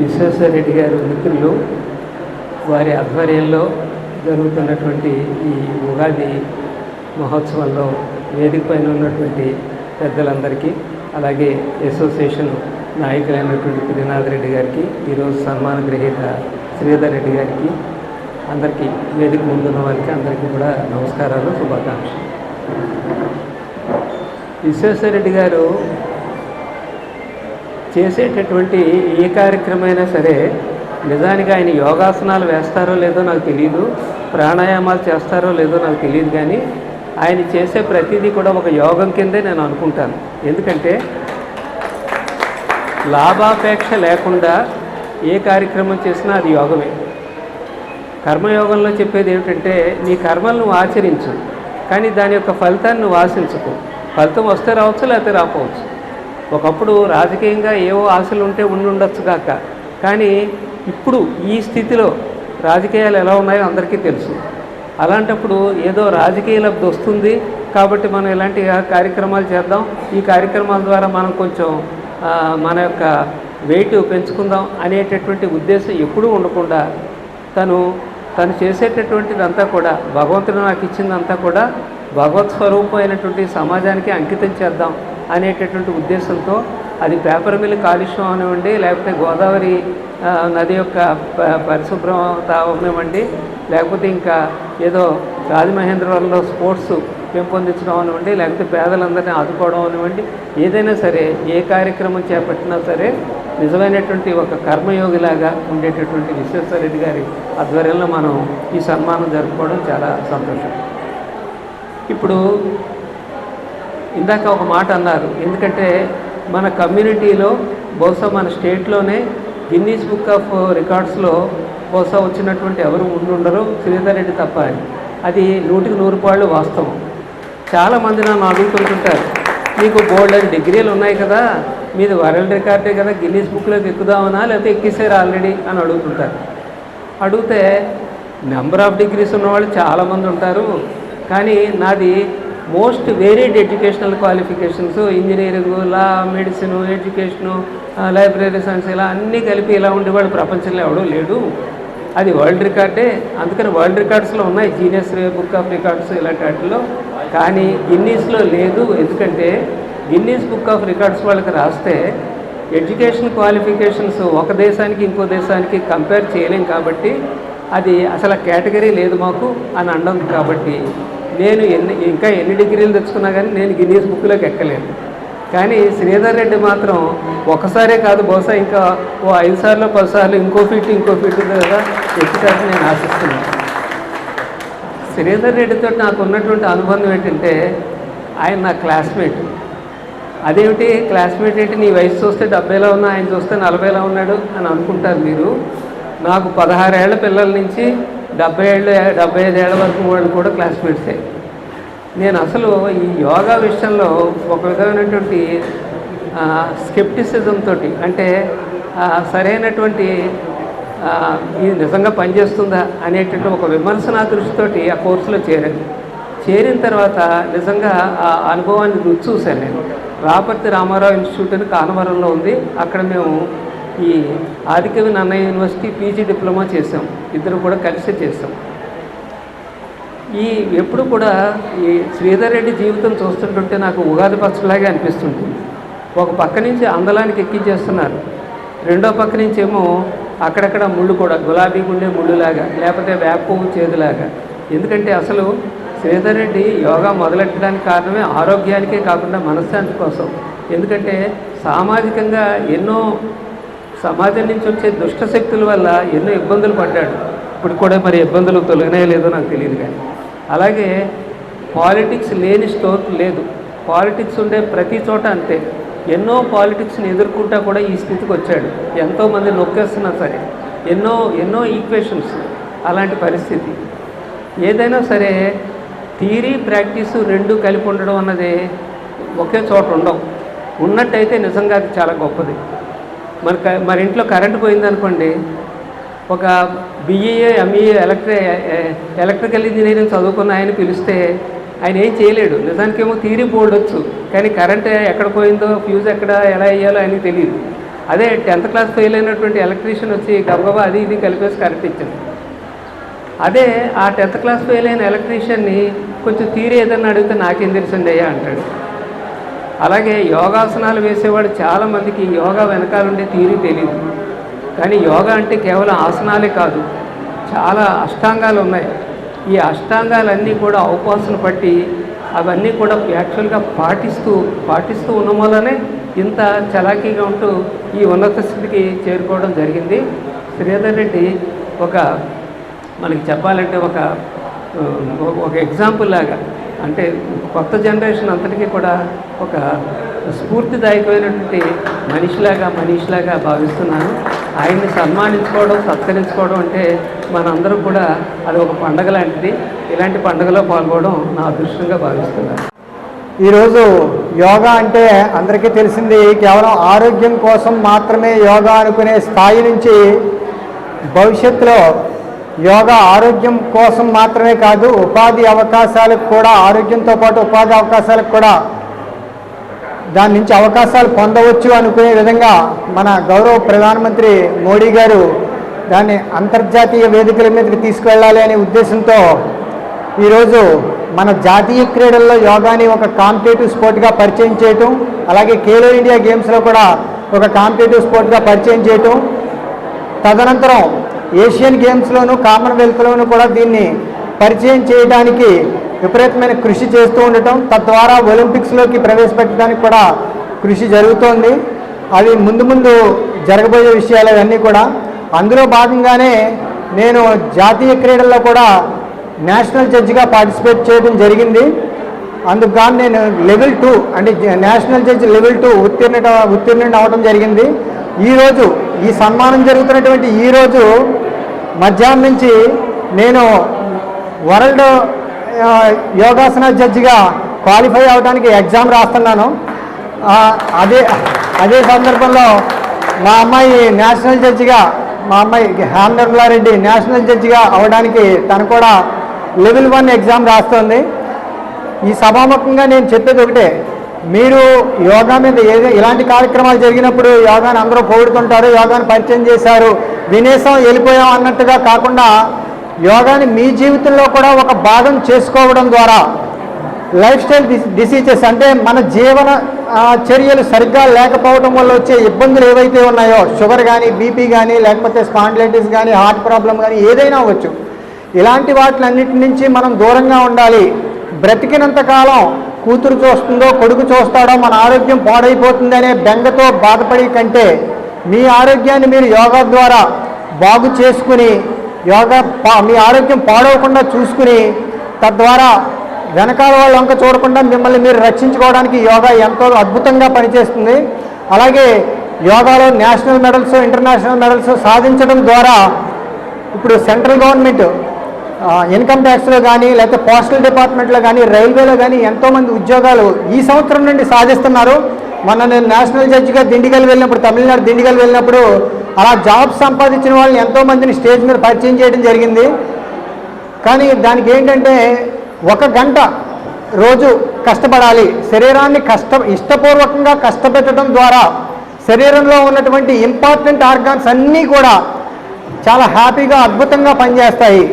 విశ్వేశ్వరరెడ్డి గారు మిత్రులు వారి ఆధ్వర్యంలో జరుగుతున్నటువంటి ఈ ఉగాది మహోత్సవంలో వేదిక పైన ఉన్నటువంటి పెద్దలందరికీ అలాగే అసోసియేషన్ నాయకులైనటువంటి త్రినాథ్ రెడ్డి గారికి ఈరోజు సన్మాన గ్రహీత శ్రీధర్ రెడ్డి గారికి అందరికీ వేదిక ముందున్న వారికి అందరికీ కూడా నమస్కారాలు శుభాకాంక్షలు. విశ్వేశ్వరరెడ్డి గారు చేసేటటువంటి ఏ కార్యక్రమైనా సరే నిజానికి ఆయన యోగాసనాలు వేస్తారో లేదో నాకు తెలియదు ప్రాణాయామాలు చేస్తారో లేదో నాకు తెలియదు కానీ ఆయన చేసే ప్రతిదీ కూడా ఒక యోగం కిందే నేను అనుకుంటాను. ఎందుకంటే లాభాపేక్ష లేకుండా ఏ కార్యక్రమం చేసినా అది యోగమే. కర్మయోగంలో చెప్పేది ఏమిటంటే నీ కర్మలు నువ్వు ఆచరించు కానీ దాని యొక్క ఫలితాన్ని నువ్వు ఆశించుకో. ఫలితం వస్తే రావచ్చు లేకపోతే రాకపోవచ్చు. ఒకప్పుడు రాజకీయంగా ఏవో ఆశలు ఉంటే ఉండి ఉండొచ్చు కాక. కానీ ఇప్పుడు ఈ స్థితిలో రాజకీయాలు ఎలా ఉన్నాయో అందరికీ తెలుసు. అలాంటప్పుడు ఏదో రాజకీయ లబ్ధి వస్తుంది కాబట్టి మనం ఇలాంటి కార్యక్రమాలు చేద్దాం. ఈ కార్యక్రమాల ద్వారా మనం కొంచెం మన యొక్క వెయిట్ పెంచుకుందాం అనేటటువంటి ఉద్దేశం ఎప్పుడూ ఉండకుండా తను తను చేసేటటువంటిదంతా కూడా భగవంతుడు నాకు ఇచ్చిందంతా కూడా భగవత్ స్వరూపమైనటువంటి సమాజానికి అంకితం చేద్దాం. అనేటటువంటి ఉద్దేశంతో అది పేపర్ మిల్ కాలుష్యం అనివ్వండి లేకపోతే గోదావరి నది యొక్క పరిశుభ్రత అవనివ్వండి లేకపోతే ఇంకా ఏదో రాజమహేంద్రవరంలో స్పోర్ట్స్ పెంపొందించడం అనివ్వండి లేకపోతే పేదలందరినీ ఆదుకోవడం అనివ్వండి ఏదైనా సరే ఏ కార్యక్రమం చేపట్టినా సరే నిజమైనటువంటి ఒక కర్మయోగిలాగా ఉండేటటువంటి విశ్వేశ్వరరెడ్డి గారి ఆధ్వర్యంలో మనం ఈ సన్మానం జరుపుకోవడం చాలా సంతోషం. ఇప్పుడు ఇందాక ఒక మాట అన్నారు. ఎందుకంటే మన కమ్యూనిటీలో బహుశా మన స్టేట్లోనే గిన్నీస్ బుక్ ఆఫ్ రికార్డ్స్లో బహుశా వచ్చినటువంటి ఎవరు ఉండుండరు శ్రీధర్ రెడ్డి తప్ప అని. అది నూటికి నూరు పాళ్ళు వాస్తవం. చాలామంది నన్ను అడుగుతుంటుంటారు మీకు బోల్డ్ అని డిగ్రీలు ఉన్నాయి కదా మీది వరల్డ్ రికార్డే కదా గిన్నీస్ బుక్లోకి ఎక్కుదామనా లేకపోతే ఎక్కిసారు ఆల్రెడీ? అని అడుగుతుంటారు. అడిగితే నెంబర్ ఆఫ్ డిగ్రీస్ ఉన్నవాళ్ళు చాలామంది ఉంటారు కానీ నాది most varied educational qualifications engineering law medicine education library science ఇలా అన్నీ కలిపి ఇలా ఉండేవాడు ప్రపంచంలో ఎవడూ లేడు. అది వరల్డ్ రికార్డే. అందుకని వరల్డ్ రికార్డ్స్లో ఉన్నాయి. జీనియస్ బుక్ ఆఫ్ రికార్డ్స్ ఇలాంటి వాటిలో కానీ గిన్నీస్లో లేదు. ఎందుకంటే గిన్నీస్ బుక్ ఆఫ్ రికార్డ్స్ వాళ్ళకి రాస్తే ఎడ్యుకేషన్ క్వాలిఫికేషన్స్ ఒక దేశానికి ఇంకో దేశానికి కంపేర్ చేయలేం కాబట్టి అది అసలు కేటగిరీ లేదు మాకు అని అనడం కాబట్టి నేను ఎన్ని ఇంకా ఎన్ని డిగ్రీలు తెచ్చుకున్నా కానీ నేను గిన్నీస్ బుక్లోకి ఎక్కలేను. కానీ శ్రీధర్ రెడ్డి మాత్రం ఒకసారే కాదు బహుశా ఇంకా ఓ ఐదు సార్లు పది సార్లు ఇంకో ఫీట్ ఇంకో ఫీట్ కదా ఎక్కుతారని నేను ఆశిస్తున్నాను. శ్రీధర్ రెడ్డితో నాకు ఉన్నటువంటి అనుబంధం ఏంటంటే ఆయన నా క్లాస్మేట్. అదేమిటి? క్లాస్మేట్ ఏంటి? నీ వయసు చూస్తే డెబ్బైలో ఉన్నా ఆయన చూస్తే నలభైలో ఉన్నాడు అని అనుకుంటారు మీరు. నాకు పదహారేళ్ళ పిల్లల నుంచి డెబ్బై ఏళ్ళు డెబ్బై ఐదు ఏళ్ళ వరకు వాళ్ళు కూడా క్లాస్మేట్సే నేను అసలు ఈ యోగా విషయంలో ఒక విధమైనటువంటి స్కెప్టిసిజం తోటి అంటే సరైనటువంటి ఇది నిజంగా పనిచేస్తుందా అనేటువంటి ఒక విమర్శనా దృష్టితోటి ఆ కోర్సులో చేరాను. చేరిన తర్వాత నిజంగా ఆ అనుభవాన్ని రుచి చూశాను నేను. రాపర్తి రామారావు ఇన్స్టిట్యూట్ అని కానవరంలో ఉంది. అక్కడ మేము ఈ ఆదికవి నాన్న యూనివర్సిటీ పీజీ డిప్లొమా చేసాం ఇద్దరు కూడా కలిసి చేసాం ఈ ఎప్పుడు కూడా ఈ శ్రీధర్ రెడ్డి జీవితం చూస్తుంటుంటే నాకు ఉగాది పచ్చలాగే అనిపిస్తుంటుంది ఒక పక్క నుంచి అందలానికి ఎక్కించేస్తున్నారు రెండో పక్క నుంచి ఏమో అక్కడక్కడ ముళ్ళు కూడా గులాబీ గుండె ముళ్ళులాగా లేకపోతే వేప పువ్వు చేదులాగా. ఎందుకంటే అసలు శ్రీధర్ రెడ్డి యోగా మొదలెట్టడానికి కారణమే ఆరోగ్యానికే కాకుండా మనశ్శాంతి కోసం. ఎందుకంటే సామాజికంగా ఎన్నో సమాజం నుంచి వచ్చే దుష్ట శక్తుల వల్ల ఎన్నో ఇబ్బందులు పడ్డాడు. ఇప్పుడు కూడా మరి ఇబ్బందులు తొలగినాయో లేదో నాకు తెలియదు కానీ. అలాగే పాలిటిక్స్ లేని స్టోర్ లేదు. పాలిటిక్స్ ఉండే ప్రతి చోట అంతే. ఎన్నో పాలిటిక్స్ని ఎదుర్కొంటా కూడా ఈ స్థితికి వచ్చాడు. ఎంతోమంది నొక్కేస్తున్నా సరే. ఎన్నో ఎన్నో ఈక్వేషన్స్ అలాంటి పరిస్థితి. ఏదైనా సరే థీరీ ప్రాక్టీసు రెండు కలిపి ఉండడం అన్నది ఒకే చోట ఉండవు. ఉన్నట్టయితే నిజంగా అది చాలా గొప్పది. మన క- మన ఇంట్లో కరెంటు పోయిందనుకోండి ఒక బిఏ ఎంఈఏ ఎలక్ట్రి ఎలక్ట్రికల్ ఇంజనీరింగ్ చదువుకున్న ఆయన పిలిస్తే ఆయన ఏం చేయలేడు. నిజానికేమో థియరీ బోర్డు వచ్చు కానీ కరెంట్ ఎక్కడ పోయిందో ఫ్యూజ్ ఎక్కడ ఎలా వేయాలో ఆయనకి తెలియదు అదే టెన్త్ క్లాస్ ఫెయిల్ అయినటువంటి ఎలక్ట్రీషియన్ వచ్చి గబగబా అది ఇది కలిపేసి కరెంట్ ఇచ్చింది అదే ఆ టెన్త్ క్లాస్ ఫెయిల్ అయిన ఎలక్ట్రీషియన్ని కొంచెం తీరి ఏదన్నా అడిగితే నాకేం తెలిసిందయ్యా అంటాడు. అలాగే యోగాసనాలు వేసేవాడు చాలామందికి యోగా వెనకాలండే తీరు తెలియదు కానీ యోగా అంటే కేవలం ఆసనాలే కాదు చాలా అష్టాంగాలు ఉన్నాయి. ఈ అష్టాంగాలన్నీ కూడా అవకాశం పట్టి అవన్నీ కూడా యాక్చువల్గా పాటిస్తూ పాటిస్తూ ఉన్న వల్లనే ఇంత చలాకీగా ఉంటూ ఈ ఉన్నత స్థితికి చేరుకోవడం జరిగింది. శ్రీధర్ రెడ్డి ఒక మనకి చెప్పాలంటే ఒక ఒక ఎగ్జాంపుల్ లాగా అంటే కొత్త జనరేషన్ అంతటికీ కూడా ఒక స్ఫూర్తిదాయకమైనటువంటి మనిషిలాగా మనిషిలాగా భావిస్తున్నాను. ఆయన్ని సన్మానించుకోవడం సత్కరించుకోవడం అంటే మనందరం కూడా అది ఒక పండగ లాంటిది. ఇలాంటి పండుగలో పాల్గొనడం నా అదృష్టంగా భావిస్తున్నాను. ఈరోజు యోగా అంటే అందరికీ తెలిసింది కేవలం ఆరోగ్యం కోసం మాత్రమే యోగా అనుకునే స్థాయి నుంచి భవిష్యత్తులో యోగా ఆరోగ్యం కోసం మాత్రమే కాదు ఉపాధి అవకాశాలకు కూడా ఆరోగ్యంతో పాటు ఉపాధి అవకాశాలకు కూడా దాని నుంచి అవకాశాలు పొందవచ్చు అనుకునే విధంగా మన గౌరవ ప్రధానమంత్రి మోడీ గారు దాన్ని అంతర్జాతీయ వేదికల మీదకి తీసుకువెళ్ళాలి అనే ఉద్దేశంతో ఈరోజు మన జాతీయ క్రీడల్లో యోగాని ఒక కాంపిటేటివ్ స్పోర్ట్గా పరిచయం చేయటం అలాగే ఖేలో ఇండియా గేమ్స్లో కూడా ఒక కాంపిటేటివ్ స్పోర్ట్గా పరిచయం చేయటం తదనంతరం ఏషియన్ గేమ్స్లోను కామన్వెల్త్లోను కూడా దీన్ని పరిచయం చేయడానికి విపరీతమైన కృషి చేస్తూ ఉండటం తద్వారా ఒలింపిక్స్లోకి ప్రవేశపెట్టడానికి కూడా కృషి జరుగుతోంది. అవి ముందు ముందు జరగబోయే విషయాలు అవన్నీ కూడా. అందులో భాగంగానే నేను జాతీయ క్రీడల్లో కూడా నేషనల్ జడ్జిగా పార్టిసిపేట్ చేయడం జరిగింది. అందుకు నేను లెవెల్ టూ అంటే నేషనల్ జడ్జి లెవెల్ టూ ఉత్తీర్ణ ఉత్తీర్ణ అవడం జరిగింది. ఈరోజు ఈ సన్మానం జరుగుతున్నటువంటి ఈరోజు మధ్యాహ్నం నుంచి నేను వరల్డ్ యోగాసన జడ్జిగా క్వాలిఫై అవడానికి ఎగ్జామ్ రాస్తున్నాను. అదే అదే సందర్భంలో మా అమ్మాయి నేషనల్ జడ్జిగా మా అమ్మాయి హేమనిర్మలారెడ్డి నేషనల్ జడ్జిగా అవడానికి తను కూడా లెవెల్ వన్ ఎగ్జామ్ రాస్తుంది. ఈ సభాముఖంగా నేను చెప్పేది ఒకటే మీరు యోగా మీద ఏదో ఇలాంటి కార్యక్రమాలు జరిగినప్పుడు యోగాని అందరూ పోగొడుతుంటారు యోగాని పరిచయం చేశారు వినేసం వెళ్ళిపోయాం అన్నట్టుగా కాకుండా యోగాని మీ జీవితంలో కూడా ఒక భాగం చేసుకోవడం ద్వారా లైఫ్ స్టైల్ డిసీజెస్ అంటే మన జీవన చర్యలు సరిగ్గా లేకపోవడం వల్ల వచ్చే ఇబ్బందులు ఏవైతే ఉన్నాయో షుగర్ కానీ బీపీ కానీ లేకపోతే స్పాండిలైటిస్ కానీ హార్ట్ ప్రాబ్లం కానీ ఏదైనా అవ్వచ్చు. ఇలాంటి వాటిలన్నిటి నుంచి మనం దూరంగా ఉండాలి. బ్రతికినంత కాలం కూతురు చూస్తుందో కొడుకు చూస్తాడో మన ఆరోగ్యం పాడైపోతుందనే బెంగతో బాధపడే కంటే మీ ఆరోగ్యాన్ని మీరు యోగా ద్వారా బాగు చేసుకుని యోగా పా- మీ ఆరోగ్యం పాడవకుండా చూసుకుని తద్వారా వెనకాల వాళ్ళు వంక చూడకుండా మిమ్మల్ని మీరు రక్షించుకోవడానికి యోగా ఎంతో అద్భుతంగా పనిచేస్తుంది. అలాగే యోగాలో నేషనల్ మెడల్స్ ఇంటర్నేషనల్ మెడల్స్ సాధించడం ద్వారా ఇప్పుడు సెంట్రల్ గవర్నమెంట్ ఇన్కమ్ ట్యాక్స్లో కానీ లేకపోతే పోస్టల్ డిపార్ట్మెంట్లో కానీ రైల్వేలో కానీ ఎంతోమంది ఉద్యోగాలు ఈ సంవత్సరం నుండి సాధిస్తున్నారు. మొన్న నేను నేషనల్ జడ్జిగా దిండిగల్ వెళ్ళినప్పుడు తమిళనాడు దిండిగల్ వెళ్ళినప్పుడు అలా జాబ్ సంపాదించిన వాళ్ళని ఎంతోమందిని స్టేజ్ మీద పరిచయం చేయడం జరిగింది. కానీ దానికి ఏంటంటే ఒక గంట రోజు కష్టపడాలి. శరీరాన్ని కష్ట ఇష్టపూర్వకంగా కష్టపెట్టడం ద్వారా శరీరంలో ఉన్నటువంటి ఇంపార్టెంట్ ఆర్గాన్స్ అన్నీ కూడా చాలా హ్యాపీగా అద్భుతంగా పనిచేస్తాయి.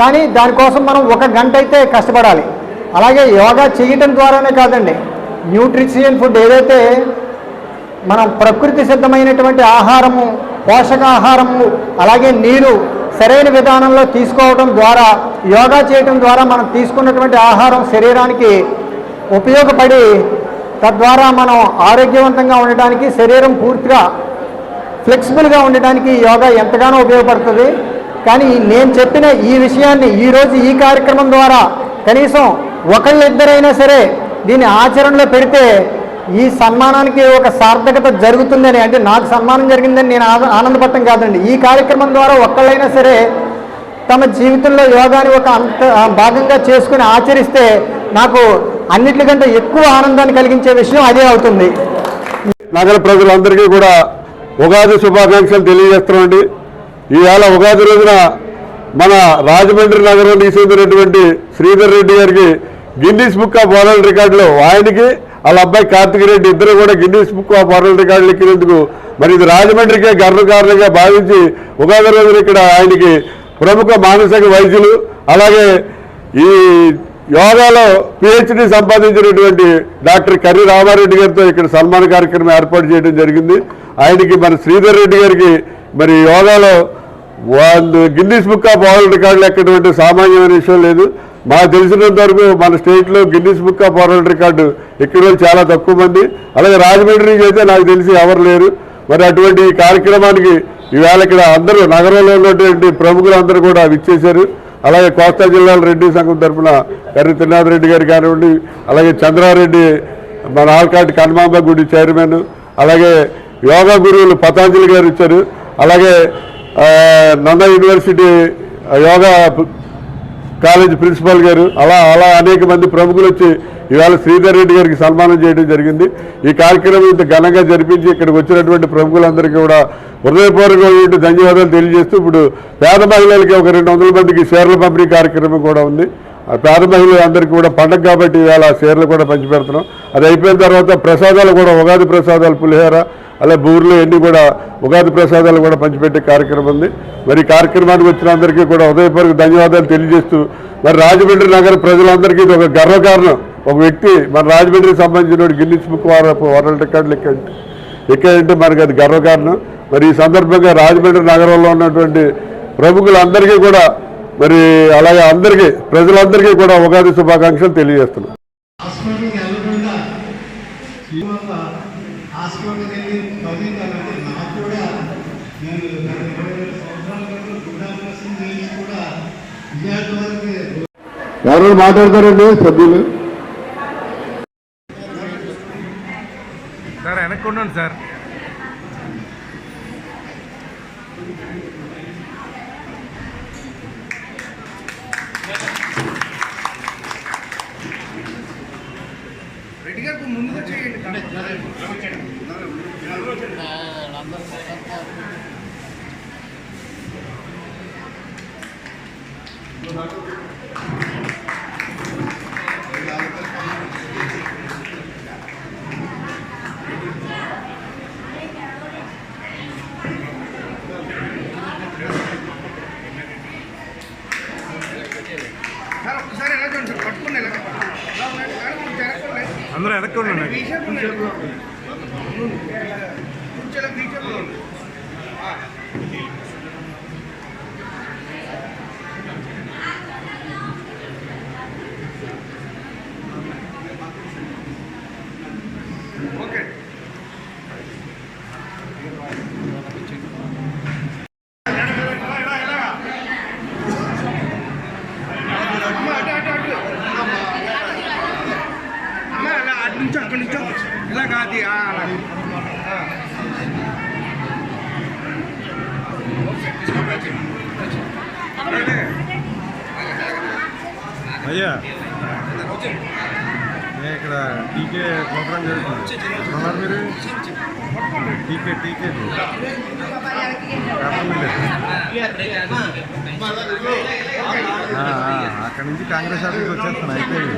కానీ దానికోసం మనం ఒక గంట అయితే కష్టపడాలి. అలాగే యోగా చేయటం ద్వారానే కాదండి. న్యూట్రిషియన్ ఫుడ్ ఏదైతే మనం ప్రకృతి సిద్ధమైనటువంటి ఆహారము పోషకాహారము అలాగే నీరు సరైన విధానంలో తీసుకోవడం ద్వారా యోగా చేయటం ద్వారా మనం తీసుకున్నటువంటి ఆహారం శరీరానికి ఉపయోగపడి తద్వారా మనం ఆరోగ్యవంతంగా ఉండటానికి శరీరం పూర్తిగా ఫ్లెక్సిబుల్గా ఉండడానికి యోగా ఎంతగానో ఉపయోగపడుతుంది. కానీ నేను చెప్పిన ఈ విషయాన్ని ఈరోజు ఈ కార్యక్రమం ద్వారా కనీసం ఒకళ్ళిద్దరైనా సరే దీన్ని ఆచరణలో పెడితే ఈ సన్మానానికి ఒక సార్థకత జరుగుతుందని అంటే నాకు సన్మానం జరిగిందని నేను ఆనందపడటం కాదండి. ఈ కార్యక్రమం ద్వారా ఒక్కళ్ళైనా సరే తమ జీవితంలో యోగాని ఒక అంత భాగంగా చేసుకుని ఆచరిస్తే నాకు అన్నిటికంటే ఎక్కువ ఆనందాన్ని కలిగించే విషయం అదే అవుతుంది. నగర ప్రజలందరికీ కూడా ఉగాది శుభాకాంక్షలు తెలియజేస్తున్నామండి. ఈవేళ ఉగాది రోజున మన రాజమండ్రి నగరానికి చెందినటువంటి శ్రీధర్ రెడ్డి గారికి గిన్నీస్ బుక్ ఆఫ్ వరల్డ్ రికార్డులో ఆయనకి వాళ్ళ అబ్బాయి కార్తిక్ రెడ్డి ఇద్దరు కూడా గిన్నీస్ బుక్ ఆఫ్ వరల్డ్ రికార్డులు ఎక్కినందుకు మరి ఇది రాజమండ్రికే గర్వకారణంగా భావించి ఉగాది రోజున ఇక్కడ ఆయనకి ప్రముఖ మానసిక వైద్యులు అలాగే ఈ యోగాలో పిహెచ్డి సంపాదించినటువంటి డాక్టర్ కర్రి రామారెడ్డి గారితో ఇక్కడ సన్మాన కార్యక్రమం ఏర్పాటు చేయడం జరిగింది. ఆయనకి మన శ్రీధర్ రెడ్డి గారికి మరి యోగాలో వాళ్ళు గిన్నీస్ బుక్ ఆఫ్ వరల్డ్ రికార్డులు ఎక్కటువంటి సామాన్యమైన విషయం లేదు. మాకు తెలిసినంత వరకు మన స్టేట్లో Guinness Book of World record ఇక్కడ చాలా తక్కువ మంది. అలాగే రాజమండ్రి నుంచి అయితే నాకు తెలిసి ఎవరు లేరు. మరి అటువంటి కార్యక్రమానికి ఈవేళ ఇక్కడ అందరూ నగరంలో ఉన్నటువంటి ప్రముఖులందరూ కూడా విచ్చేశారు. అలాగే కోస్తా జిల్లాల రెడ్డి సంఘం తరఫున కర్రి త్రినాథ్ రెడ్డి గారు కానివ్వండి అలాగే చంద్రారెడ్డి మన ఆల్కాటి కన్మాంబ గుడి చైర్మన్ అలాగే యోగా గురువులు పతాంజలి గారు ఇచ్చారు అలాగే Nanda university yoga college principal గారు అలా అలా అనేక మంది ప్రముఖులు వచ్చి ఇవాళ శ్రీధర్ రెడ్డి గారికి సన్మానం చేయడం జరిగింది. ఈ కార్యక్రమం ఇంత ఘనంగా జరిపించి ఇక్కడికి వచ్చినటువంటి ప్రముఖులందరికీ కూడా హృదయపూర్వకమైనటువంటి ధన్యవాదాలు తెలియజేస్తూ ఇప్పుడు పేద మహిళలకి ఒక రెండు వందల మందికి షేర్ల పంపిణీ కార్యక్రమం కూడా ఉంది. ఆ మహిళలు అందరికీ కూడా పండగ కాబట్టి ఇవాళ షేర్లు కూడా పంచిపెడుతున్నాం. అది అయిపోయిన తర్వాత ప్రసాదాలు కూడా ఉగాది ప్రసాదాలు పులిహోర అలా బూర్లు ఎన్ని కూడా ఉగాది ప్రసాదాలు కూడా పంచిపెట్టే కార్యక్రమం ఉంది. మరి కార్యక్రమానికి వచ్చిన అందరికీ కూడా హృదయపూర్వక ధన్యవాదాలు తెలియజేస్తూ మరి రాజమండ్రి నగర ప్రజలందరికీ ఇది ఒక గర్వకారణం. ఒక వ్యక్తి మన రాజమండ్రికి సంబంధించిన గిన్నిస్ బుక్ వరల్డ్ రికార్డులు ఎక్కండి ఎక్కాయంటే మనకి అది గర్వకారణం. మరి ఈ సందర్భంగా రాజమండ్రి నగరంలో ఉన్నటువంటి ప్రముఖులందరికీ కూడా మరి అలాగే అందరికీ ప్రజలందరికీ కూడా ఉగాది శుభాకాంక్షలు తెలియజేస్తున్నాం హాస్పిటల్కి వెళ్ళకుండా ఇవాళ హాస్పిటల్కి వెళ్ళి చదివిందానంటే నాకు కూడా నేను గత ఇరవై ఐదు సంవత్సరాల క్రితం గుడ్ ఆపరేషన్ చేసి కూడా ఇవాటి వరకు ఎవరు మాట్లాడతారండి సభ్యులు? సార్ వెనక్కి ఉండండి సార్. రెడ్డి గారు చేయండి. సార్ ఒకసారి ఎలా చూడండి సార్ పట్టుకుని ఎలా ఎలా ఉండండి? ఎలా ఉండండి? జరగకుండా. అందరూ వెనక్కి ఉండండి ఈ షేప్ ఉండండి. కూర్చోలే, ఈ షేప్లో ఉండండి. ఆ. ఓకే అమ్మ, అటు, అటు, అటు. అమ్మ, అలా అటు నుంచో అక్కడి నుంచో ఇలా కాదు ఆ, అలా ఆ. ఓకే. అయ్యా. నేను ఇక్కడ టీకే ప్రోగ్రామ్ జరుగుతుంది. మీరు? టీకే టీకే అక్కడి నుంచి కాంగ్రెస్ ఆఫీస్కి వచ్చేస్తాను అయిపోయింది.